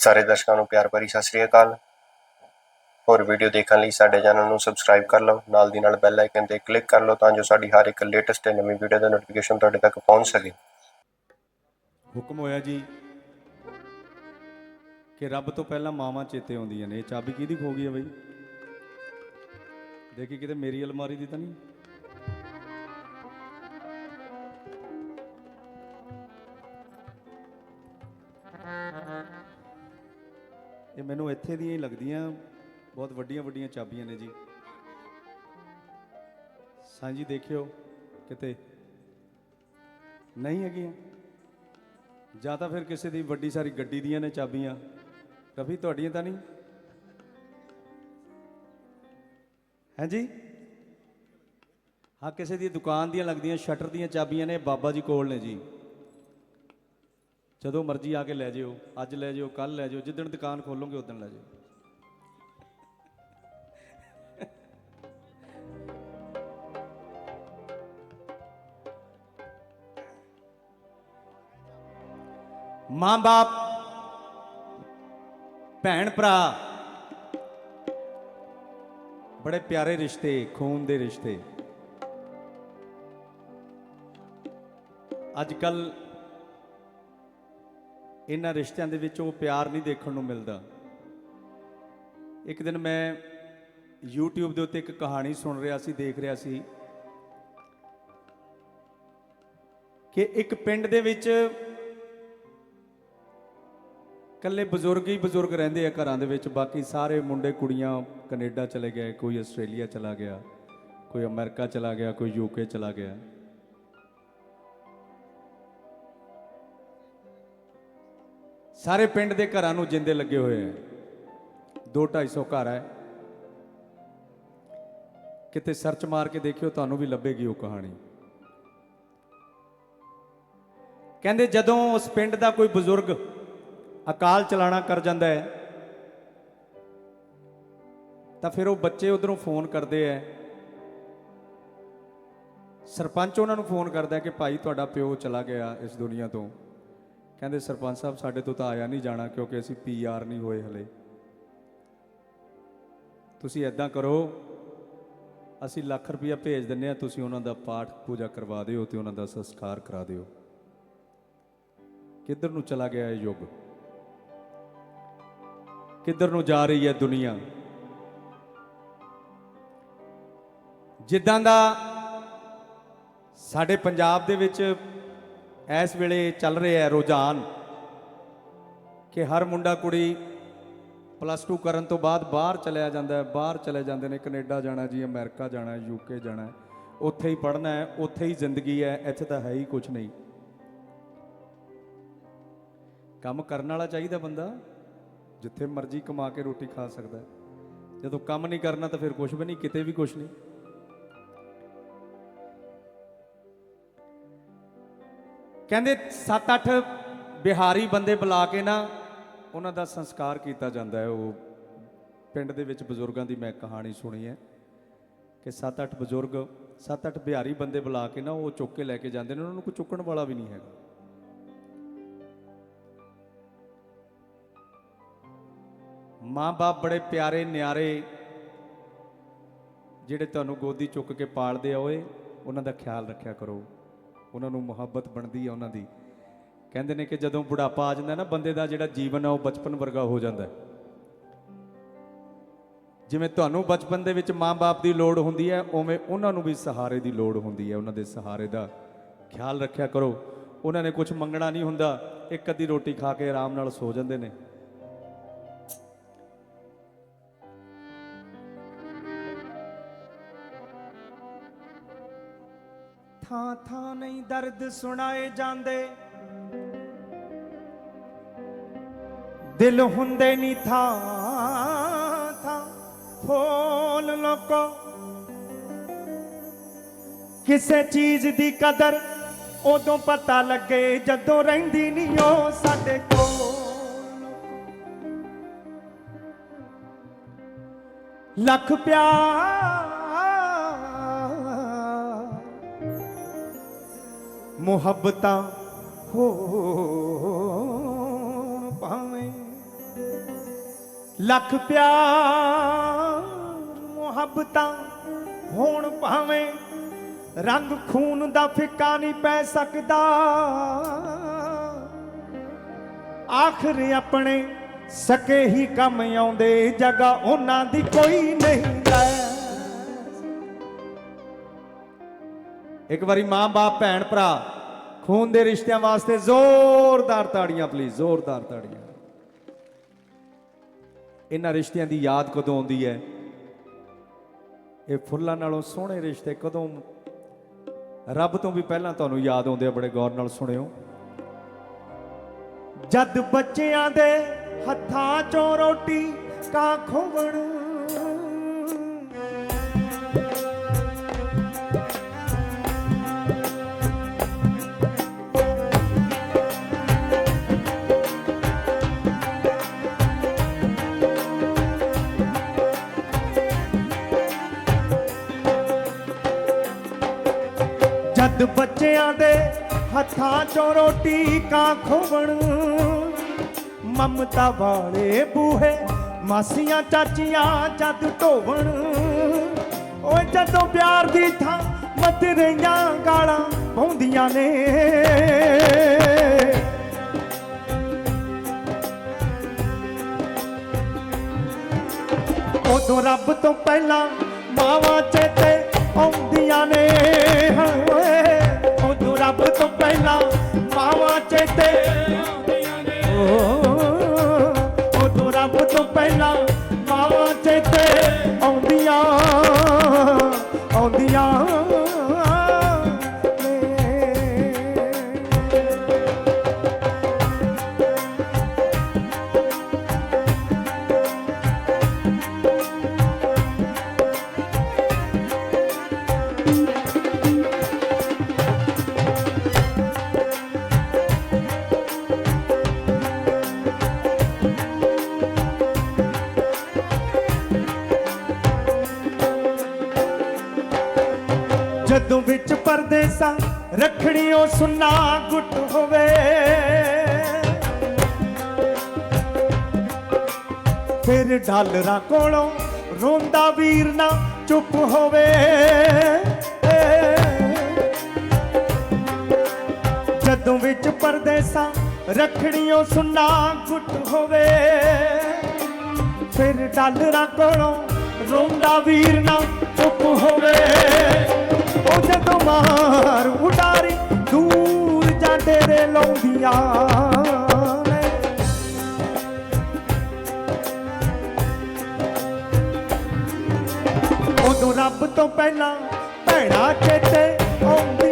ਸਾਰੇ ਦਰਸ਼ਕਾਂ ਨੂੰ ਪਿਆਰ ਭਰੀ ਸਤਿ ਸ੍ਰੀ ਅਕਾਲ। ਹੋਰ ਵੀਡੀਓ ਦੇਖਣ ਲਈ ਸਾਡੇ ਚੈਨਲ ਨੂੰ ਸਬਸਕ੍ਰਾਈਬ ਕਰ ਲਓ, ਨਾਲ ਦੀ ਨਾਲ ਬੈਲ ਆਈਕਨ ਤੇ ਕਲਿੱਕ ਕਰ ਲਓ ਤਾਂ ਜੋ ਸਾਡੀ ਹਰ ਇੱਕ ਲੇਟੈਸਟ ਤੇ ਨਵੀਂ ਵੀਡੀਓ ਦਾ ਨੋਟੀਫਿਕੇਸ਼ਨ ਤੁਹਾਡੇ ਤੱਕ ਪਹੁੰਚ ਸਕੇ। ਹੁਕਮ ਹੋਇਆ ਜੀ ਕਿ ਰੱਬ ਤੋਂ ਪਹਿਲਾਂ ਮਾਵਾਂ ਚੇਤੇ ਆਉਂਦੀਆਂ ਨੇ। ਇਹ ਚਾਬੀ ਕਿਹਦੀ ਖੋ ਗਈ ਹੈ ਬਈ? ਦੇਖੀ ਕਿਤੇ ਮੇਰੀ ਅਲਮਾਰੀ ਦੀ ਤਾਂ ਨਹੀਂ? ਇਹ ਮੈਨੂੰ ਇੱਥੇ ਦੀਆਂ ਹੀ ਲੱਗਦੀਆਂ, ਬਹੁਤ ਵੱਡੀਆਂ ਵੱਡੀਆਂ ਚਾਬੀਆਂ ਨੇ ਜੀ। ਸਾਂਝੀ ਦੇਖਿਓ ਕਿਤੇ। ਨਹੀਂ ਹੈਗੀਆਂ। ਜਾਂ ਤਾਂ ਫਿਰ ਕਿਸੇ ਦੀ ਵੱਡੀ ਸਾਰੀ ਗੱਡੀ ਦੀਆਂ ਨੇ ਚਾਬੀਆਂ। ਕभी ਤੁਹਾਡੀਆਂ ਤਾਂ ਨਹੀਂ? ਹਾਂਜੀ ਹਾਂ, ਕਿਸੇ ਦੀ ਦੁਕਾਨ ਦੀਆਂ ਲੱਗਦੀਆਂ, ਸ਼ਟਰ ਦੀਆਂ ਚਾਬੀਆਂ ਨੇ, ਬਾਬਾ ਜੀ ਕੋਲ ਨੇ ਜੀ। ਜਦੋਂ ਮਰਜ਼ੀ ਆ ਕੇ ਲੈ ਜਿਓ, ਅੱਜ ਲੈ ਜਿਓ ਕੱਲ ਲੈ ਜਿਓ, ਜਿੱਦਣ ਦੁਕਾਨ ਖੋਲੋਗੇ ਉਦੋਂ ਲੈ ਜਿਓ। ਮਾਂ ਬਾਪ ਭੈਣ ਭਰਾ ਬੜੇ ਪਿਆਰੇ ਰਿਸ਼ਤੇ, ਖੂਨ ਦੇ ਰਿਸ਼ਤੇ। ਅੱਜ ਕੱਲ੍ਹ ਇਹਨਾਂ ਰਿਸ਼ਤਿਆਂ ਦੇ ਵਿੱਚ ਉਹ ਪਿਆਰ ਨਹੀਂ ਦੇਖਣ ਨੂੰ ਮਿਲਦਾ। ਇੱਕ ਦਿਨ ਮੈਂ YouTube ਦੇ ਉੱਤੇ ਇੱਕ ਕਹਾਣੀ ਸੁਣ ਰਿਹਾ ਸੀ, ਦੇਖ ਰਿਹਾ ਸੀ ਕਿ ਇੱਕ ਪਿੰਡ ਦੇ ਵਿੱਚ ਕੱਲੇ ਬਜ਼ੁਰਗ ਹੀ ਬਜ਼ੁਰਗ ਰਹਿੰਦੇ ਆ ਘਰਾਂ ਦੇ ਵਿੱਚ, ਬਾਕੀ ਸਾਰੇ ਮੁੰਡੇ ਕੁੜੀਆਂ ਕੈਨੇਡਾ ਚਲੇ ਗਏ, ਕੋਈ ਆਸਟ੍ਰੇਲੀਆ ਚਲਾ ਗਿਆ, ਕੋਈ ਅਮਰੀਕਾ ਚਲਾ ਗਿਆ, ਕੋਈ ਯੂਕੇ ਚਲਾ ਗਿਆ। ਸਾਰੇ ਪਿੰਡ ਦੇ ਘਰਾਂ ਨੂੰ ਜਿੰਦੇ ਲੱਗੇ ਹੋਏ ਆ। 2-250 ਘਰ ਹੈ ਕਿਤੇ ਸਰਚ ਮਾਰ ਕੇ ਦੇਖਿਓ, ਤੁਹਾਨੂੰ ਵੀ ਲੱਭੇਗੀ ਉਹ ਕਹਾਣੀ। ਕਹਿੰਦੇ, ਜਦੋਂ ਉਸ ਪਿੰਡ ਦਾ ਕੋਈ ਬਜ਼ੁਰਗ ਅਕਾਲ ਚਲਾਣਾ ਕਰ ਜਾਂਦਾ ਹੈ, ਤਾਂ ਫਿਰ ਉਹ ਬੱਚੇ ਉਧਰੋਂ ਫੋਨ ਕਰਦੇ ਐ ਸਰਪੰਚ ਉਹਨਾਂ ਨੂੰ ਫੋਨ ਕਰਦਾ ਕਿ ਭਾਈ, ਤੁਹਾਡਾ ਪਿਓ ਚਲਾ ਗਿਆ ਇਸ ਦੁਨੀਆ ਤੋਂ। ਕਹਿੰਦੇ ਸਰਪੰਚ ਸਾਹਿਬ, ਸਾਡੇ ਤੋਂ ਤਾਂ ਆਇਆ ਨਹੀਂ ਜਾਣਾ ਕਿਉਂਕਿ ਅਸੀਂ ਪੀਆਰ ਨਹੀਂ ਹੋਏ ਹਲੇ। ਤੁਸੀਂ ਐਦਾਂ ਕਰੋ, ਅਸੀਂ ਲੱਖ ਰੁਪਇਆ ਭੇਜ ਦਿੰਨੇ ਆ, ਤੁਸੀਂ ਉਹਨਾਂ ਦਾ ਪਾਠ ਪੂਜਾ ਕਰਵਾ ਦਿਓ ਤੇ ਉਹਨਾਂ ਦਾ ਸੰਸਕਾਰ ਕਰਾ ਦਿਓ। ਕਿੱਧਰ ਨੂੰ ਚਲਾ ਗਿਆ ਇਹ ਯੁੱਗ? ਕਿੱਧਰ ਨੂੰ ਜਾ ਰਹੀ ਹੈ ਦੁਨੀਆ? ਜਿੱਦਾਂ ਦਾ ਸਾਡੇ ਪੰਜਾਬ ਦੇ ਵਿੱਚ ਇਸ ਵੇਲੇ ਚੱਲ ਰਿਹਾ ਹੈ ਰੁਝਾਨ ਕਿ ਹਰ ਮੁੰਡਾ ਕੁੜੀ ਪਲੱਸ 2 ਕਰਨ ਤੋਂ ਬਾਅਦ ਬਾਹਰ ਚਲਿਆ ਜਾਂਦਾ ਹੈ, ਬਾਹਰ ਚਲੇ ਜਾਂਦੇ ਨੇ, ਕੈਨੇਡਾ ਜਾਣਾ ਜੀ, ਅਮਰੀਕਾ ਜਾਣਾ ਯੂਕੇ ਜਾਣਾ ਉੱਥੇ ਹੀ ਪੜ੍ਹਨਾ ਹੈ, ਉੱਥੇ ਹੀ ਜ਼ਿੰਦਗੀ ਹੈ, ਇੱਥੇ ਤਾਂ ਹੈ ਹੀ ਕੁਝ ਨਹੀਂ। ਕੰਮ ਕਰਨ ਵਾਲਾ ਚਾਹੀਦਾ ਬੰਦਾ, ਜਿੱਥੇ ਮਰਜ਼ੀ ਕਮਾ ਕੇ ਰੋਟੀ ਖਾ ਸਕਦਾ ਜਦੋਂ ਕੰਮ ਨਹੀਂ ਕਰਨਾ ਤਾਂ ਫਿਰ ਕੁਝ ਵੀ ਨਹੀਂ, ਕਿਤੇ ਵੀ ਕੁਝ ਨਹੀਂ। ਕਹਿੰਦੇ 7-8 ਬਿਹਾਰੀ ਬੰਦੇ ਬੁਲਾ ਕੇ ਨਾ ਉਹਨਾਂ ਦਾ ਸੰਸਕਾਰ ਕੀਤਾ ਜਾਂਦਾ ਹੈ। ਉਹ ਪਿੰਡ ਦੇ ਵਿੱਚ ਬਜ਼ੁਰਗਾਂ ਦੀ ਮੈਂ ਕਹਾਣੀ ਸੁਣੀ ਹੈ ਕਿ 7-8 ਬਜ਼ੁਰਗ 7-8 ਬਿਹਾਰੀ ਬੰਦੇ ਬੁਲਾ ਕੇ ਨਾ ਉਹ ਚੁੱਕ ਕੇ ਲੈ ਕੇ ਜਾਂਦੇ ਨੇ, ਉਹਨਾਂ ਨੂੰ ਕੋਈ ਚੁੱਕਣ ਵਾਲਾ ਵੀ ਨਹੀਂ ਹੈਗਾ। ਮਾਂ-ਬਾਪ ਬੜੇ ਪਿਆਰੇ, ਨਿਆਰੇ ਜਿਹੜੇ ਤੁਹਾਨੂੰ ਗੋਦੀ ਚੁੱਕ ਕੇ ਪਾਲਦੇ ਆ ਓਏ, ਉਹਨਾਂ ਦਾ ਖਿਆਲ ਰੱਖਿਆ ਕਰੋ। ਉਹਨਾਂ ਨੂੰ ਮੁਹੱਬਤ ਬਣਦੀ ਹੈ ਉਹਨਾਂ ਦੀ। ਕਹਿੰਦੇ ਨੇ ਕਿ ਜਦੋਂ ਬੁਢਾਪਾ ਆ ਜਾਂਦਾ ਨਾ, ਬੰਦੇ ਦਾ ਜਿਹੜਾ ਜੀਵਨ ਆ ਉਹ ਬਚਪਨ ਵਰਗਾ ਹੋ ਜਾਂਦਾ ਹੈ। ਜਿਵੇਂ ਤੁਹਾਨੂੰ ਬਚਪਨ ਦੇ ਵਿੱਚ ਮਾਂ-ਬਾਪ ਦੀ ਲੋੜ ਹੁੰਦੀ ਹੈ, ਉਵੇਂ ਉਹਨਾਂ ਨੂੰ ਵੀ ਸਹਾਰੇ ਦੀ ਲੋੜ ਹੁੰਦੀ ਹੈ। ਉਹਨਾਂ ਦੇ ਸਹਾਰੇ ਦਾ ਖਿਆਲ ਰੱਖਿਆ ਕਰੋ। ਉਹਨਾਂ ਨੇ ਕੁਝ ਮੰਗਣਾ ਨਹੀਂ ਹੁੰਦਾ, ਇੱਕ ਅੱਧੀ ਰੋਟੀ ਖਾ ਕੇ ਆਰਾਮ ਨਾਲ ਸੋ ਜਾਂਦੇ ਨੇ। ਥਾਂ ਥਾਂ ਨਹੀਂ ਦਰਦ ਸੁਣਾਏ ਜਾਂਦੇ। ਦਿਲ ਹੁੰਦੇ ਨਹੀਂ ਥਾਂ ਥਾਂ ਫੋਲ ਲੋਕੋ। ਕਿਸੇ ਚੀਜ਼ ਦੀ ਕਦਰ ਉਦੋਂ ਪਤਾ ਲੱਗੇ ਜਦੋਂ ਰਹਿੰਦੀ ਨਹੀਂ ਉਹ ਸਾਡੇ ਕੋਲ। ਲੱਖ ਪਿਆਰ ਮੁਹੱਬਤਾਂ ਹੋ ਭਾਵੇਂ ਲੱਖ ਪਿਆਰ, ਮੁਹੱਬਤਾਂ ਹੋਣ ਭਾਵੇਂ ਰੰਗ ਖੂਨ ਦਾ ਫਿੱਕਾ ਨਹੀਂ ਪੈ ਸਕਦਾ। ਆਖਰ ਆਪਣੇ ਸਕੇ ਹੀ ਕੰਮ ਆਉਂਦੇ ਜਗਾ ਉਹਨਾਂ ਦੀ ਕੋਈ ਨਹੀਂ ਲੈ। ਇੱਕ ਵਾਰੀ ਮਾਂ, ਬਾਪ, ਭੈਣ, ਭਰਾ, ਖੂਨ ਦੇ ਰਿਸ਼ਤਿਆਂ ਵਾਸਤੇ ਜ਼ੋਰਦਾਰ ਤਾੜੀਆਂ ਪਲੀਜ਼ ਜ਼ੋਰਦਾਰ ਤਾੜੀਆਂ। ਇਹਨਾਂ ਰਿਸ਼ਤਿਆਂ ਦੀ ਯਾਦ ਕਦੋਂ ਆਉਂਦੀ ਹੈ? ਇਹ ਫੁੱਲਾਂ ਨਾਲੋਂ ਸੋਹਣੇ ਰਿਸ਼ਤੇ ਕਦੋਂ ਰੱਬ ਤੋਂ ਵੀ ਪਹਿਲਾਂ ਤੁਹਾਨੂੰ ਯਾਦ ਆਉਂਦੇ ਆ, ਬੜੇ ਗੌਰ ਨਾਲ ਸੁਣਿਓ। ਜਦ ਬੱਚਿਆਂ ਦੇ ਹੱਥਾਂ ਚੋਂ ਰੋਟੀ ਕਾ ਖੋਵਣ ਜਦ ਬੱਚਿਆਂ ਦੇ ਹੱਥਾਂ ਚੋਂ ਰੋਟੀ ਕਾ ਖੋਵਣ, ਮਮਤਾ ਵਾਲੇ ਬੂਹੇ ਮਾਸੀਆਂ ਚਾਚੀਆਂ ਜਦ ਢੋਵਣ। ਓਏ ਜਦੋਂ ਪਿਆਰ ਦੀ ਥਾਂ ਮਤਰਈਆਂ ਗਾਲਾਂ ਪਾਉਂਦੀਆਂ ਨੇ, ਉਦੋਂ ਰੱਬ ਤੋਂ ਪਹਿਲਾਂ ਮਾਵਾਂ ਚੇਤੇ ਆਉਂਦੀਆਂ ਨੇ, ਹੋਏ। ਉਦੋਂ ਰੱਬ ਤੋਂ ਪਹਿਲਾਂ ਮਾਵਾਂ ਚੇਤੇ। ਆਉਂਦੀਆਂ ਨੇ ਉਦੋਂ ਰੱਬ ਤੋਂ ਪਹਿਲਾਂ ਮਾਵਾਂ ਚੇਤੇ ਆਉਂਦੀਆਂ। ਜਦੋਂ ਵਿੱਚ ਪਰਦੇਸਾਂ ਰੱਖੜੀ ਉਹ ਸੁਨਾ ਗੁੱਟ ਹੋਵੇ। ਫਿਰ ਡਾਲਰਾਂ ਕੋਲੋਂ ਰੋਂਦਾ ਵੀਰ ਨਾ ਚੁੱਪ ਹੋਵੇ। ਜਦੋਂ ਵਿੱਚ ਪਰਦੇਸਾਂ ਰੱਖੜੀਓ ਸੁਨਾ ਗੁੱਟ ਹੋਵੇ। ਫਿਰ ਡਾਲਰਾਂ ਕੋਲੋਂ ਰੋਂਦਾ ਵੀਰ ਨਾ ਚੁੱਪ ਹੋਵੇ। ਉਹ ਜਦੋਂ ਮਾਰ ਉਡਾਰੀ ਦੂਰ ਜਾਂ ਡੇਰੇ ਲਾਉਂਦੀਆਂ ਉਦੋਂ ਰੱਬ ਤੋਂ ਪਹਿਲਾਂ ਭੈਣਾਂ ਚੇਤੇ ਆਉਂਦੀਆਂ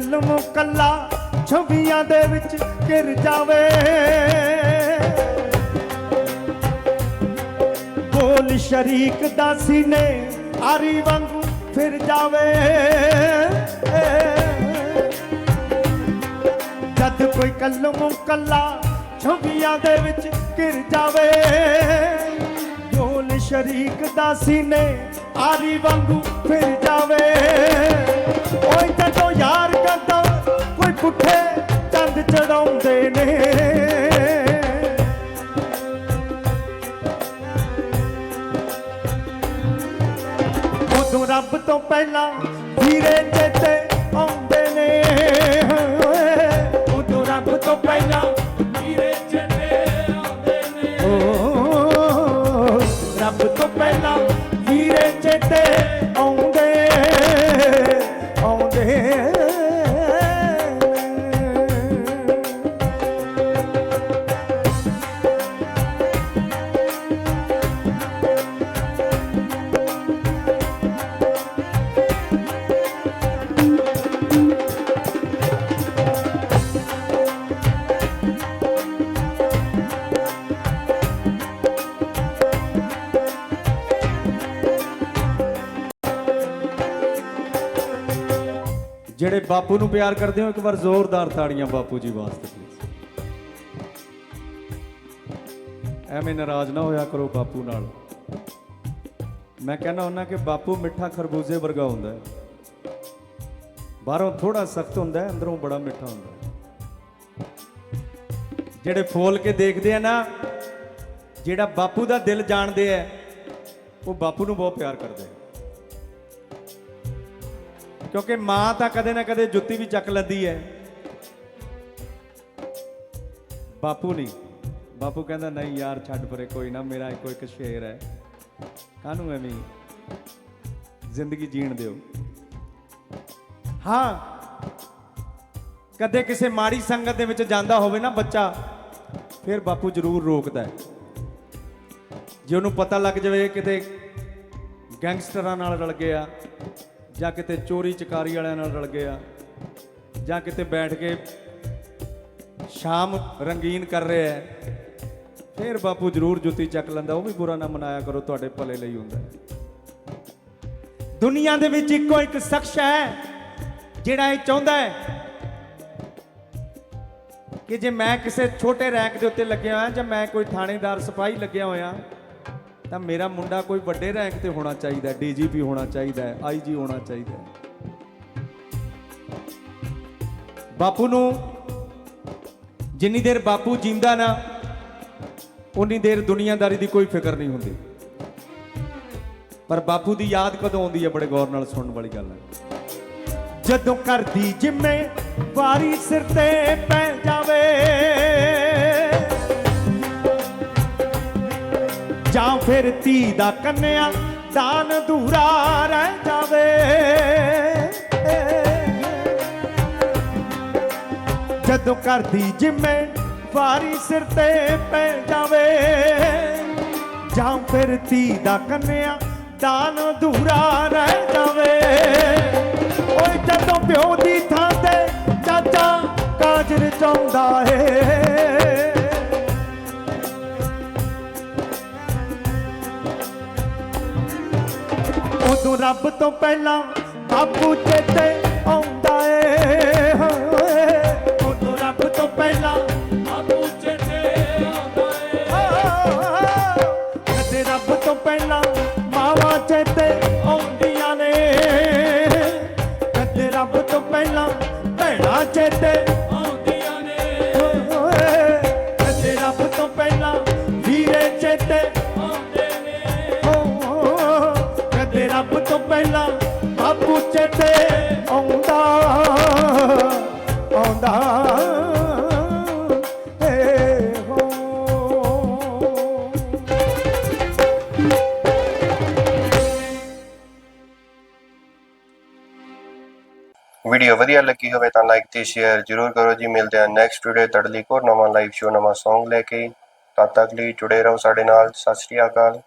ਜਦ ਕੱਲਾ ਛਵੀਆਂ ਦੇ ਵਿੱਚ ਘਿਰ ਜਾਵੇ। ਬੋਲ ਸ਼ਰੀਕ ਦਾ ਸੀਨੇ ਆਰੀ ਵਾਂਗੂ ਫਿਰ ਜਾਵੇ। ਜਦ ਕੋਈ ਕਲਮ ਕੱਲਾ ਛਵੀਆਂ ਦੇ ਵਿੱਚ ਘਿਰ ਜਾਵੇ, ਬੋਲ ਸ਼ਰੀਕ ਦਾ ਸੀਨੇ ਆਰੀ ਵਾਂਗੂ ਫਿਰ ਜਾਵੇ। ਓਏ ਜਦੋਂ ਯਾਰ ਕਰਦਾ ਕੋਈ ਪੁੱਠੇ ਚੰਦ ਚੜਾਉਂਦੇ ਨੇ। ਉਦੋਂ ਰੱਬ ਤੋਂ ਪਹਿਲਾਂ ਵੀਰੇ ਚੇਤੇ ਆਉਂਦੇ ਨੇ। ਉਦੋਂ ਰੱਬ ਤੋਂ ਪਹਿਲਾਂ ਜਿਹੜੇ ਬਾਪੂ ਨੂੰ ਪਿਆਰ ਕਰਦੇ ਹੋ, ਇੱਕ ਵਾਰ ਜ਼ੋਰਦਾਰ ਤਾੜੀਆਂ ਬਾਪੂ ਜੀ ਵਾਸਤੇ ਪਲੀਜ਼ ਐਵੇਂ ਨਾਰਾਜ਼ ਨਾ ਹੋਇਆ ਕਰੋ ਬਾਪੂ ਨਾਲ। ਮੈਂ ਕਹਿੰਦਾ ਹੁੰਦਾ ਕਿ ਬਾਪੂ ਮਿੱਠਾ ਖਰਬੂਜ਼ੇ ਵਰਗਾ ਹੁੰਦਾ ਹੈ। ਬਾਹਰੋਂ ਥੋੜਾ ਸਖਤ ਹੁੰਦਾ ਹੈ, ਅੰਦਰੋਂ ਬੜਾ ਮਿੱਠਾ ਹੁੰਦਾ ਹੈ। ਜਿਹੜੇ ਫੋਲ ਕੇ ਦੇਖਦੇ ਆ ਨਾ, ਜਿਹੜਾ ਬਾਪੂ ਦਾ ਦਿਲ ਜਾਣਦੇ ਆ, ਉਹ ਬਾਪੂ ਨੂੰ ਬਹੁਤ ਪਿਆਰ ਕਰਦੇ ਆ। ਕਿਉਂਕਿ ਮਾਂ ਤਾਂ ਕਦੇ ਨਾ ਕਦੇ ਜੁੱਤੀ ਵੀ ਚੱਕ ਲੈਂਦੀ ਹੈ। ਬਾਪੂ ਨਹੀਂ। ਬਾਪੂ ਕਹਿੰਦਾ, ਨਹੀਂ ਯਾਰ, ਛੱਡ ਪਰੇ, ਕੋਈ ਨਾ, ਮੇਰਾ ਇੱਕੋ ਇੱਕ ਸ਼ੇਰ ਹੈ। ਕਾਹਨੂੰ ਐਵੇਂ ਜ਼ਿੰਦਗੀ ਜੀਣ ਦਿਓ? ਹਾਂ, ਕਦੇ ਕਿਸੇ ਮਾੜੀ ਸੰਗਤ ਦੇ ਵਿੱਚ ਜਾਂਦਾ ਹੋਵੇ ਨਾ ਬੱਚਾ, ਫਿਰ ਬਾਪੂ ਜ਼ਰੂਰ ਰੋਕਦਾ ਹੈ। ਜੇ ਉਹਨੂੰ ਪਤਾ ਲੱਗ ਜਾਵੇ, ਕਿਤੇ ਗੈਂਗਸਟਰਾਂ ਨਾਲ ਰਲ ਗਿਆ ਜਾਂ ਕਿਤੇ ਚੋਰੀ ਚਕਾਰੀ ਵਾਲਿਆਂ ਨਾਲ ਰਲ ਗਿਆ ਜਾਂ ਕਿਤੇ ਬੈਠ ਕੇ ਸ਼ਾਮ ਰੰਗੀਨ ਕਰ ਰਿਹਾ ਹੈ ਫਿਰ ਬਾਪੂ ਜ਼ਰੂਰ ਜੁੱਤੀ ਚੱਕ ਲੈਂਦਾ, ਉਹ ਵੀ ਬੁਰਾ ਨਾ ਮਨਾਇਆ ਕਰੋ, ਤੁਹਾਡੇ ਭਲੇ ਲਈ ਹੁੰਦਾ। ਹੈ ਦੁਨੀਆ ਦੇ ਵਿੱਚ ਇੱਕੋ ਇੱਕ ਸ਼ਖਸ ਹੈ, ਜਿਹੜਾ ਇਹ ਚਾਹੁੰਦਾ ਹੈ ਕਿ ਜੇ ਮੈਂ ਕਿਸੇ ਛੋਟੇ ਰੈਂਕ ਦੇ ਉੱਤੇ ਲੱਗਿਆ ਹੋਇਆ ਜਾਂ ਮੈਂ ਕੋਈ ਥਾਣੇਦਾਰ, ਸਿਪਾਹੀ ਲੱਗਿਆ ਹੋਇਆ ਤਾਂ ਮੇਰਾ ਮੁੰਡਾ ਕੋਈ ਵੱਡੇ ਰੈਂਕ ਤੇ ਹੋਣਾ ਚਾਹੀਦਾ ਹੈ ਡੀਜੀਪੀ ਹੋਣਾ ਚਾਹੀਦਾ ਹੈ ਆਈਜੀ ਹੋਣਾ ਚਾਹੀਦਾ। ਬਾਪੂ ਨੂੰ ਜਿੰਨੀ ਦੇਰ ਬਾਪੂ ਜਿੰਦਾ ਨਾ, ਉਨੀ ਦੇਰ ਦੁਨੀਆਦਾਰੀ ਦੀ ਕੋਈ ਫਿਕਰ ਨਹੀਂ ਹੁੰਦੀ। ਪਰ ਬਾਪੂ ਦੀ ਯਾਦ ਕਦੋਂ ਆਉਂਦੀ ਹੈ, ਬੜੇ ਗੌਰ ਨਾਲ ਸੁਣਨ ਵਾਲੀ ਗੱਲ ਹੈ। ਜਦੋਂ ਘਰ ਦੀ ਜਿੰਮੇ ਵਾਰੀ ਸਿਰ ਤੇ ਪੈ ਜਾਵੇ ਜਾਂ ਫਿਰ ਧੀ ਦਾ ਕੰਨਿਆ ਦਾਨ ਅਧੂਰਾ ਰਹਿ ਜਾਵੇ। ਜਦੋਂ ਘਰ ਦੀ ਜਿੰਮੇ ਵਾਰੀ ਸਿਰ ਤੇ ਪੈ ਜਾਵੇ, ਜਾਂ ਫਿਰ ਧੀ ਦਾ ਕੰਨਿਆ ਦਾਨ ਅਧੂਰਾ ਰਹਿ ਜਾਵੇ। ਓਏ ਜਦੋਂ ਪਿਓ ਦੀ ਥਾਂ ਤੇ ਚਾਚਾ ਕਾਜ ਰਚਾਉਂਦਾ ਏ ਉਦੋਂ ਰੱਬ ਤੋਂ ਪਹਿਲਾਂ ਬਾਪੂ ਚੇਤੇ ਆਉਂਦਾ ਏ, ਉਦੋਂ ਰੱਬ ਤੋਂ ਪਹਿਲਾਂ ਬਾਪੂ ਚੇਤੇ ਆਉਂਦਾ ਏ। ਕਦੇ ਰੱਬ ਤੋਂ ਪਹਿਲਾਂ ਮਾਵਾਂ ਚੇਤੇ ਆਉਂਦੀਆਂ ਨੇ। ਕਦੇ ਰੱਬ ਤੋਂ ਪਹਿਲਾਂ ਭੈਣਾਂ ਚੇਤੇ ਵਧੀਆ ਲੱਗੀ ਹੋਵੇ ਤਾਂ ਲਾਈਕ ਤੇ ਸ਼ੇਅਰ ਜ਼ਰੂਰ ਕਰੋ ਜੀ। ਮਿਲਦੇ ਹਾਂ ਨੈਕਸਟ ਵੀਡੀਓ ਤੜਲੀ ਕੋ ਨਵਾਂ ਲਾਈਵ ਸ਼ੋ ਨਵਾਂ Song ਲੈ ਕੇ। ਤਦ ਤੱਕ ਲਈ ਜੁੜੇ ਰਹੋ ਸਾਡੇ ਨਾਲ। ਸਤਿ ਸ਼੍ਰੀ ਅਕਾਲ।